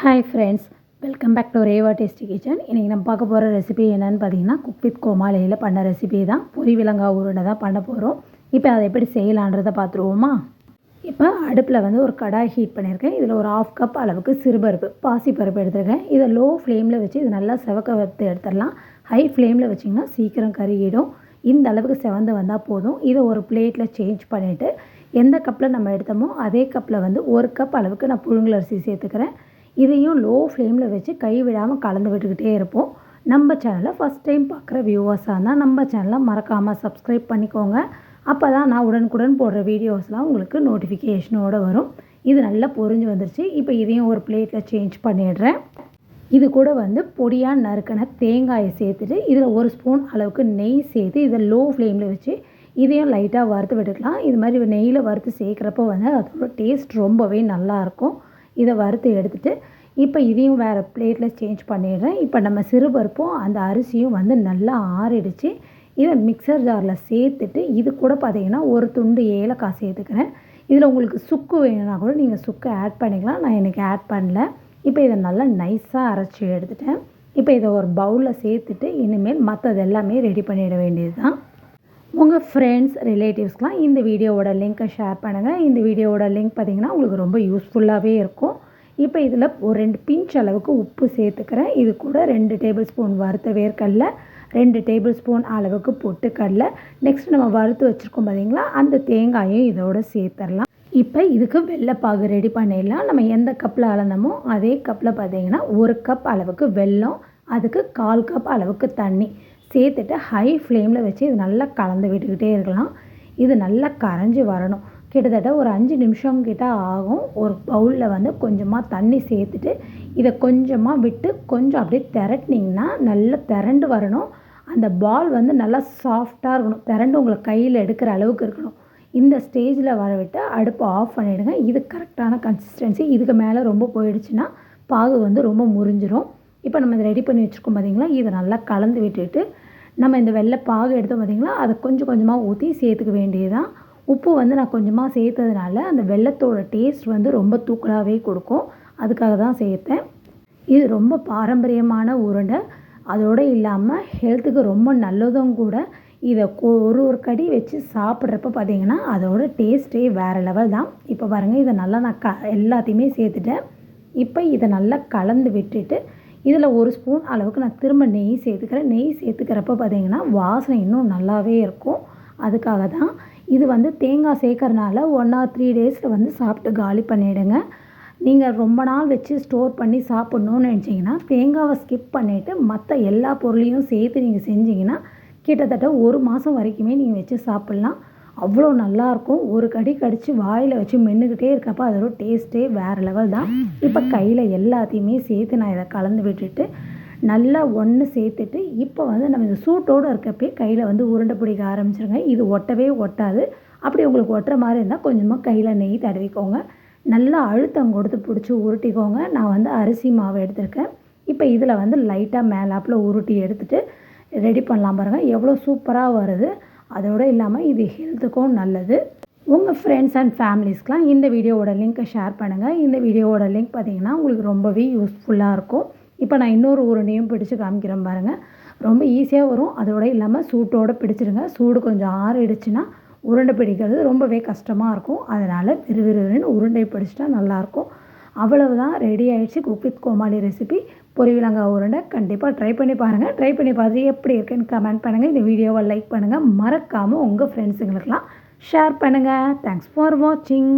Hi friends welcome back to Reva tasty kitchen இன்றைக்கி நம்ம பார்க்க போகிற ரெசிபி என்னென்னு பார்த்தீங்கன்னா குக் வித் கோமாலையில் பண்ண ரெசிபி தான். பொரி விலங்கா உருண்டை தான் பண்ண போகிறோம் இப்போ அதை எப்படி செய்யலான்றதை பார்த்துருவோமா? இப்போ அடுப்பில் வந்து ஒரு கடாய் ஹீட் பண்ணியிருக்கேன். இதில் ஒரு ஆஃப் கப் அளவுக்கு சிறுபருப்பு பாசி பருப்பு எடுத்துருக்கேன். இதை லோ ஃப்ளேமில் வச்சு இது நல்லா செவக்க வறுத்து எடுத்துடலாம். ஹை ஃப்ளேமில் வச்சிங்கன்னா சீக்கிரம் கருகிடும். இந்த அளவுக்கு செவந்து வந்தால் போதும். இதை ஒரு பிளேட்டில் சேஞ்ச் பண்ணிவிட்டு எந்த கப்பில் நம்ம எடுத்தோமோ அதே கப்பில் வந்து ஒரு கப் அளவுக்கு நான் புழுங்கலரிசி சேர்த்துக்கிறேன். இதையும் லோ ஃப்ளேமில் வச்சு கை விடாமல் கலந்து விட்டுக்கிட்டே இருப்போம். நம்ம சேனலை ஃபஸ்ட் டைம் பார்க்குற வியூவர்ஸாக இருந்தால் நம்ம சேனலை மறக்காமல் சப்ஸ்கிரைப் பண்ணிக்கோங்க. அப்போ தான் நான் உடனுக்குடன் போடுற வீடியோஸ்லாம் உங்களுக்கு நோட்டிஃபிகேஷனோடு வரும். இது நல்லா பொறிஞ்சு வந்துருச்சு. இப்போ இதையும் ஒரு பிளேட்டில் சேஞ்ச் பண்ணிடுறேன். இது கூட வந்து பொடியாக நறுக்கின தேங்காயை சேர்த்துட்டு இதில் ஒரு ஸ்பூன் அளவுக்கு நெய் சேர்த்து இதை லோ ஃப்ளேமில் வச்சு இதையும் லைட்டாக வறுத்து விட்டுக்கலாம். இது மாதிரி நெய்யில் வறுத்து சேர்க்குறப்போ வந்து அதோட டேஸ்ட் ரொம்பவே நல்லாயிருக்கும் இதை வறுத்து எடுத்துகிட்டு இப்போ இதையும் வேறு பிளேட்டில் சேஞ்ச் பண்ணிடுறேன். இப்போ நம்ம சிறுபருப்பும் அந்த அரிசியும் வந்து நல்லா ஆறிடுச்சு. இதை மிக்சர் ஜாரில் சேர்த்துட்டு இது கூட பார்த்திங்கன்னா ஒரு துண்டு ஏலக்காய் சேர்த்துக்கிறேன். இதில் உங்களுக்கு சுக்கு வேணும்னா கூட நீங்கள் சுக்கு ஆட் பண்ணிக்கலாம். நான் எனக்கு ஆட் பண்ணல. இப்போ இதை நல்லா நைஸாக அரைச்சி எடுத்துட்டேன். இப்போ இதை ஒரு பவுலில் சேர்த்துட்டு இனிமேல் மற்றது எல்லாமே ரெடி பண்ணிட வேண்டியது தான் உங்கள் ஃப்ரெண்ட்ஸ் ரிலேட்டிவ்ஸ்க்கெலாம் இந்த வீடியோவோட லிங்க்கை ஷேர் பண்ணுங்கள் இந்த வீடியோவோட லிங்க் பார்த்திங்கன்னா உங்களுக்கு ரொம்ப யூஸ்ஃபுல்லாகவே இருக்கும். இப்போ இதில் ஒரு ரெண்டு பிஞ்ச் அளவுக்கு உப்பு சேர்த்துக்கிறேன். இது கூட ரெண்டு டேபிள் ஸ்பூன் வறுத்த வேர்க்கடல ரெண்டு டேபிள் ஸ்பூன் அளவுக்கு பொட்டுக்கடல. நெக்ஸ்ட் நம்ம வறுத்து வச்சுருக்கோம் பார்த்தீங்களா அந்த தேங்காயும் இதோட சேர்த்துடலாம் இப்போ இதுக்கு வெள்ளைப்பாகு ரெடி பண்ணிடலாம். நம்ம எந்த கப்பில் அளந்தோமோ அதே கப்பில் பார்த்தீங்கன்னா ஒரு கப் அளவுக்கு வெல்லம் அதுக்கு கால் கப் அளவுக்கு தண்ணி. சேர்த்துட்டு ஹை ஃப்ளேமில் வச்சு இது நல்லா கலந்து விட்டுக்கிட்டே இருக்கலாம். இது நல்லா கரைஞ்சி வரணும். கிட்டத்தட்ட ஒரு அஞ்சு நிமிஷம் கிட்ட ஆகும். ஒரு பவுலில் வந்து கொஞ்சமாக தண்ணி சேர்த்துட்டு இதை கொஞ்சமாக விட்டு கொஞ்சம் அப்படியே திரட்டினீங்கன்னா நல்லா திரண்டு வரணும். அந்த பால் வந்து நல்லா சாஃப்டாக இருக்கணும். திரண்டு உங்களை கையில் எடுக்கிற அளவுக்கு இருக்கணும். இந்த ஸ்டேஜில் வர விட்டு அடுப்பை ஆஃப் பண்ணிவிடுங்க இது கரெக்டான கன்சிஸ்டன்சி இதுக்கு மேலே ரொம்ப போயிடுச்சுன்னா பாகு வந்து ரொம்ப முறிஞ்சிரும். இப்போ நம்ம இதை ரெடி பண்ணி வச்சுருக்கோம் பார்த்திங்களா இதை நல்லா கலந்து விட்டுட்டு நம்ம இந்த வெள்ளை பாகு எடுத்தோம் பார்த்திங்களா அதை கொஞ்சம் கொஞ்சமாக ஊற்றி சேர்த்துக்க வேண்டியதுதான். உப்பு வந்து நான் கொஞ்சமாக சேர்த்ததுனால அந்த வெள்ளத்தோட டேஸ்ட் வந்து ரொம்ப தூக்கலாகவே கொடுக்கும். அதுக்காக தான் சேர்த்தேன். இது ரொம்ப பாரம்பரியமான உருண்டை. அதோடு இல்லாமல் ஹெல்த்துக்கு ரொம்ப நல்லதும் கூட. இதை ஒரு ஒரு கடி வச்சு சாப்பிட்றப்ப பார்த்திங்கன்னா அதோட டேஸ்ட்டே வேறு லெவல் தான். இப்போ பாருங்கள் இதை நல்லா நான் க எல்லாத்தையுமே சேர்த்துட்டேன். இப்போ இதை நல்லா கலந்து விட்டுட்டு இதில் ஒரு ஸ்பூன் அளவுக்கு நான் திரும்ப நெய் சேர்த்துக்கிறேன். நெய் சேர்த்துக்கிறப்ப பார்த்திங்கன்னா வாசனை இன்னும் நல்லாவே இருக்கும். அதுக்காக தான் இது வந்து தேங்காய் சேர்க்கறனால ஒன் ஆர் த்ரீ டேஸில் வந்து சாப்பிட்டு காலி பண்ணிவிடுங்க நீங்கள் ரொம்ப நாள் வச்சு ஸ்டோர் பண்ணி சாப்பிட்ணுன்னு நினச்சிங்கன்னா தேங்காவை ஸ்கிப் பண்ணிவிட்டு மற்ற எல்லா பொருளையும் சேர்த்து நீங்கள் செஞ்சிங்கன்னா கிட்டத்தட்ட ஒரு மாதம் வரைக்குமே நீங்கள் வச்சு சாப்பிட்லாம். அவ்வளோ நல்லாயிருக்கும். ஒரு கடி கடித்து வாயில் வச்சு மென்னுக்கிட்டே இருக்கப்போ அதோட டேஸ்ட்டே வேறு லெவல் தான். இப்போ கையில் எல்லாத்தையுமே சேர்த்து நான் இதை கலந்து விட்டுட்டு நல்லா ஒன்று சேர்த்துட்டு இப்போ வந்து நம்ம இந்த சூட்டோடு இருக்கப்பே கையில் வந்து உருண்டை பிடிக்க ஆரம்பிச்சிருங்க. இது ஒட்டவே ஒட்டாது. அப்படி உங்களுக்கு ஒட்டுற மாதிரி இருந்தால் கொஞ்சமாக கையில் நெய் தடவிக்கோங்க. நல்லா அழுத்தம் கொடுத்து பிடிச்சி உருட்டிக்கோங்க. நான் வந்து அரிசி மாவு எடுத்திருக்கேன். இப்போ இதில் வந்து லைட்டாக மேலாப்பில் உருட்டி எடுத்துகிட்டு ரெடி பண்ணலாம் பாருங்கள் எவ்வளோ சூப்பராக வருது. அதோடு இல்லாமல் இது ஹெல்த்துக்கும் நல்லது. உங்கள் ஃப்ரெண்ட்ஸ் அண்ட் ஃபேமிலிஸ்க்கெலாம் இந்த வீடியோவோட லிங்க்கை ஷேர் பண்ணுங்கள் இந்த வீடியோவோட லிங்க் பார்த்திங்கன்னா உங்களுக்கு ரொம்பவே யூஸ்ஃபுல்லாக இருக்கும். இப்போ நான் இன்னொரு உருண்டையும் பிடிச்சி காமிக்கிறேன் பாருங்கள் ரொம்ப ஈஸியாக வரும். அதோடு இல்லாமல் சூட்டோடு பிடிச்சிருங்க. சூடு கொஞ்சம் ஆறிடுச்சுன்னா உருண்டை பிடிக்கிறது ரொம்பவே கஷ்டமாக இருக்கும். அதனால் விறுவிறுன்னு உருண்டை பிடிச்சிட்டா நல்லாயிருக்கும் அவ்வளவுதான் ரெடி ஆயிடுச்சு. குக் வித் கோமாளி ரெசிபி பொரிவிலங்காய் உருண்டை கண்டிப்பாக ட்ரை பண்ணி பாருங்கள் ட்ரை பண்ணி பார்த்து எப்படி இருக்குன்னு கமெண்ட் பண்ணுங்கள் இந்த வீடியோவை லைக் பண்ணுங்கள் மறக்காமல் உங்கள் ஃப்ரெண்ட்ஸுங்களுக்கெல்லாம் ஷேர் பண்ணுங்கள் தேங்க்ஸ் ஃபார் வாட்சிங்